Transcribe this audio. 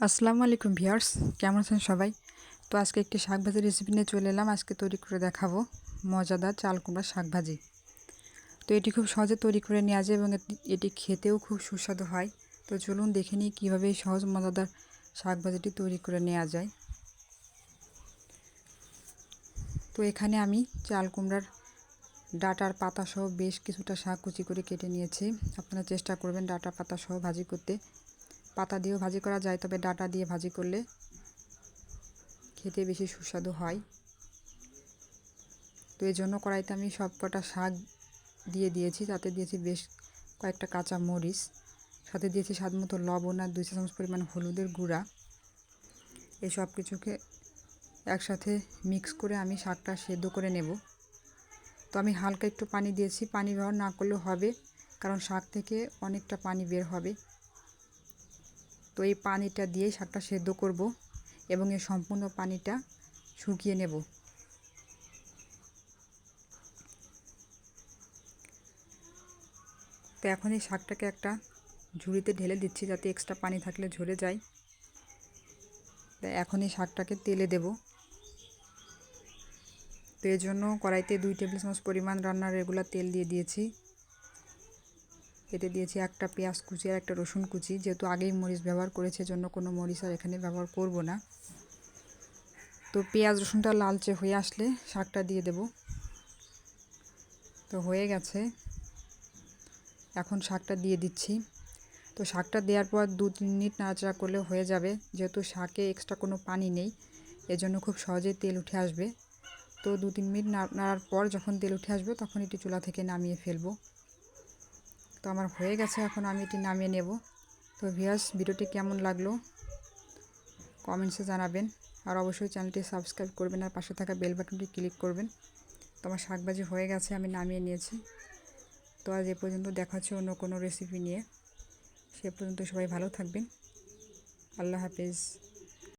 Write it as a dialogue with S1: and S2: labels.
S1: আসসালামু আলাইকুম ভিউয়ার্স, কেমন আছেন সবাই? তো আজকে একটি শাক ভাজির রেসিপি নিয়ে চলে এলাম। আজকে তৈরি করে দেখাবো মজাদার চাল কুমড়ার শাক ভাজি তো এটি খুব সহজে তৈরি করে নেওয়া যায় এবং এটি- খেতেও খুব সুস্বাদু হয়। তো চলুন দেখে নিই কীভাবে এই সহজ মজাদার শাক ভাজিটি তৈরি করে নেওয়া যায়। তো এখানে আমি চাল কুমড়ার ডাটার পাতা সহ বেশ কিছুটা শাক কুচি করে কেটে নিয়েছি। আপনারা চেষ্টা করবেন ডাটা পাতা সহ ভাজি করতে। পাতা দিয়েও ভাজি করা যায়, তবে ডাটা দিয়ে ভাজি করলে খেতে বেশি সুস্বাদু হয়। তো এই জন্য কড়াইতে আমি সব কটা শাক দিয়ে দিয়েছি, তাতে দিয়েছি বেশ কয়েকটা কাঁচা মরিচ, সাথে দিয়েছি স্বাদ মতো লবণ আর দুই চামচ পরিমাণ হলুদের গুঁড়া। এই সব কিছুকে একসাথে মিক্স করে আমি শাকটা সেদ্ধ করে নেব। তো আমি হালকা একটু পানি দিয়েছি, পানি ব্যবহার না করলেও হবে, কারণ শাক থেকে অনেকটা পানি বের হবে। তো এই পানিটা দিয়ে শাকটা সেদ্ধ করব এবং এই সম্পূর্ণ পানিটা শুকিয়ে নেব। তো এখন এই শাকটাকে একটা ঝুড়িতে ঢেলে দিচ্ছি যাতে এক্সট্রা পানি থাকলে ঝরে যায়। তো এখন এই শাকটাকে তেলে দেব। তো এর জন্য কড়াইতে দুই টেবিল চামচ পরিমাণ রান্নার রেগুলার তেল দিয়ে দিয়েছি। এতে দিয়েছি একটা পেঁয়াজ কুচি আর একটা রসুন কুচি। যেহেতু আগেই মরিচ ব্যবহার করেছে, জন্য কোনো মরিচ আর এখানে ব্যবহার করব না। তো পেঁয়াজ রসুনটা লালচে হয়ে আসলে শাকটা দিয়ে দেব। তো হয়ে গেছে। এখন শাকটা দিয়ে দিচ্ছি। তো শাকটা দেওয়ার পর দু তিন মিনিট নাড়াচাড়া করলে হয়ে যাবে। যেহেতু শাকে এক্সট্রা কোনো পানি নেই, এজন্য খুব সহজেই তেল উঠে আসবে। তো দু তিন মিনিট নাড়ার পর যখন তেল উঠে আসবে, তখন এটি চুলা থেকে নামিয়ে ফেলব। তো আমার হয়ে গেছে, এখন আমি এটি নামিয়ে নেব। তো ভিয়াস ভিডিওটি কেমন লাগল? কমেন্টসে জানাবেন। আর অবশ্যই চ্যানেলটি সাবস্ক্রাইব করবেন আর পাশে থাকা বেল বাটনটি ক্লিক করবেন। তো আমার শাকভাজি হয়ে গেছে, আমি নামিয়ে নিয়েছি। তো আজ এ পর্যন্ত দেখা হচ্ছে অন্য কোনো রেসিপি নিয়ে। সে পর্যন্ত সবাই ভালো থাকবেন। আল্লাহ হাফিজ।